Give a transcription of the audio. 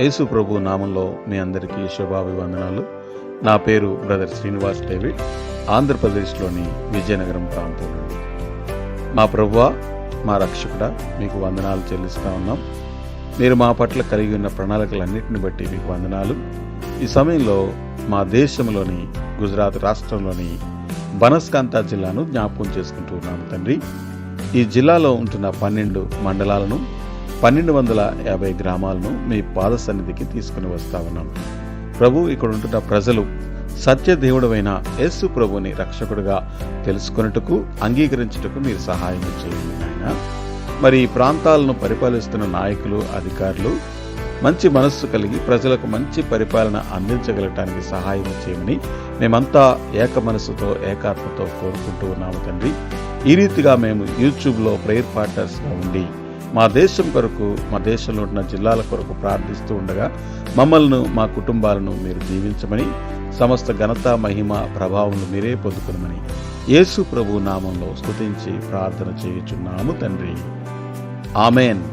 యేసు ప్రభు నామంలో మీ అందరికీ శుభాభివందనాలు. నా పేరు బ్రదర్ శ్రీనివాస్ డేవిడ్ ఆంధ్రప్రదేశ్లోని విజయనగరం ప్రాంతం నుండి. మా ప్రభువ మా రక్షకుడ మీకు వందనాలు చెల్లిస్తూ ఉన్నాం. మీరు మా పట్ల కలిగి ఉన్న ప్రణాళికలన్నింటిని బట్టి మీకు వందనాలు. ఈ సమయంలో మా దేశంలోని గుజరాత్ రాష్ట్రంలోని బనస్కాంత జిల్లాను జ్ఞాపకం చేసుకుంటూ ఉన్నాము తండ్రి. ఈ జిల్లాలో ఉంటున్న పన్నెండు మండలాలను పన్నెండు వందల యాభై గ్రామాలను మీ పాద సన్నిధికి తీసుకుని వస్తా ఉన్నాం. ప్రభు ఇక్కడ ఉంటున్న ప్రజలు సత్యదేవుడమైన యేసు ప్రభుని రక్షకుడిగా తెలుసుకొనుటకు అంగీకరించుటకు మీరు సహాయం చేయండి ఆయన మరి ఈ ప్రాంతాలను పరిపాలిస్తున్న నాయకులు అధికారులు మంచి మనస్సు కలిగి ప్రజలకు మంచి పరిపాలన అందించగలటానికి సహాయం చేయమని మేమంతా ఏక మనస్సుతో ఏకాత్మతో కోరుకుంటూ ఉన్నాము తండ్రి. ఈ రీతిగా మేము యూట్యూబ్లో ప్రేయర్ పార్టర్స్గా ఉండి మా దేశం కొరకు మా దేశంలో ఉన్న జిల్లాల కొరకు ప్రార్థిస్తూ ఉండగా మమ్మల్ని మా కుటుంబాలను మీరు దీవించమని సమస్త ఘనత మహిమ ప్రభావం మీరే పొందుకునమని యేసు ప్రభు నామంలో స్తుతించి ప్రార్థన చేయుచున్నాము తండ్రి. ఆమెన్.